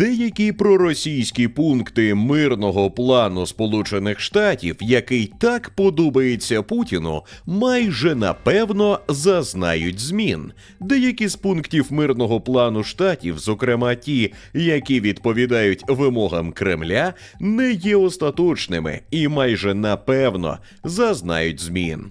Деякі проросійські пункти мирного плану Сполучених Штатів, який так подобається Путіну, майже напевно зазнають змін. Деякі з пунктів мирного плану штатів, зокрема ті, які відповідають вимогам Кремля, не є остаточними і майже напевно зазнають змін.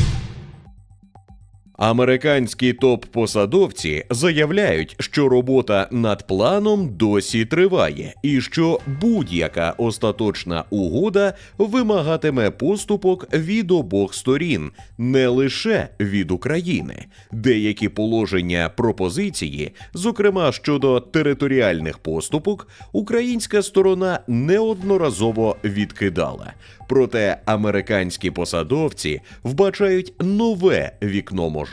Американські топ-посадовці заявляють, що робота над планом досі триває, і що будь-яка остаточна угода вимагатиме поступок від обох сторін, не лише від України. Деякі положення пропозиції, зокрема щодо територіальних поступок, українська сторона неодноразово відкидала. Проте американські посадовці вбачають нове вікно можливостей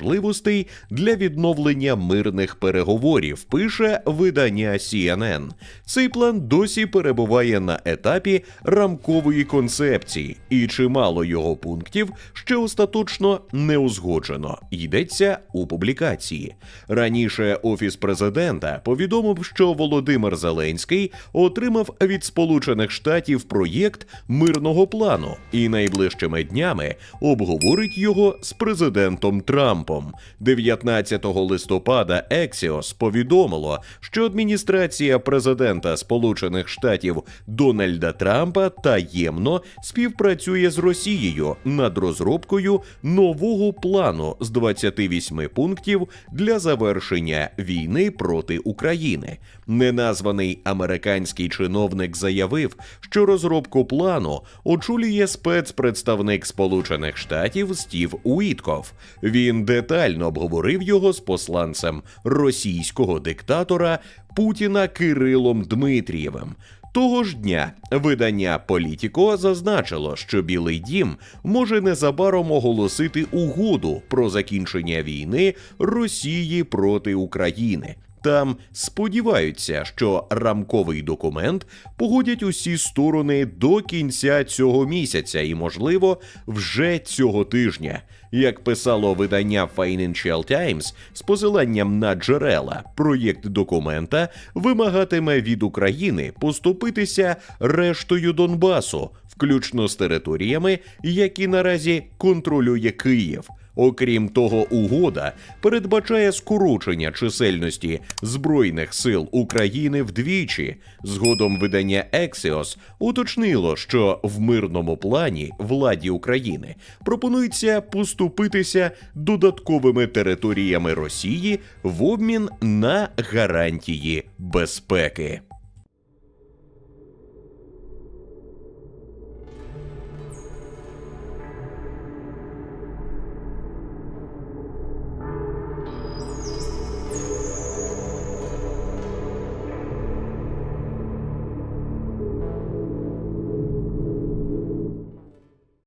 для відновлення мирних переговорів. Пише видання CNN. Цей план досі перебуває на етапі рамкової концепції, і чимало його пунктів ще остаточно не узгоджено. Йдеться у публікації. Раніше офіс президента повідомив, що Володимир Зеленський отримав від Сполучених Штатів проєкт мирного плану і найближчими днями обговорить його з президентом Трампом. 19 листопада Ексіос повідомило, що адміністрація президента Сполучених Штатів Дональда Трампа таємно співпрацює з Росією над розробкою нового плану з 28 пунктів для завершення війни проти України. Неназваний американський чиновник заявив, що розробку плану очолює спецпредставник Сполучених Штатів Стів Уітков. Він детально обговорив його з посланцем російського диктатора Путіна Кирилом Дмитрієвим. Того ж дня видання Політіко зазначило, що Білий Дім може незабаром оголосити угоду про закінчення війни Росії проти України. Там сподіваються, що рамковий документ погодять усі сторони до кінця цього місяця і, можливо, вже цього тижня. Як писало видання Financial Times з посиланням на джерела, проєкт документа вимагатиме від України поступитися рештою Донбасу, включно з територіями, які наразі контролює Київ. Окрім того, угода передбачає скорочення чисельності збройних сил України вдвічі. Згодом видання Ексіос уточнило, що в мирному плані владі України пропонується поступитися додатковими територіями Росії в обмін на гарантії безпеки.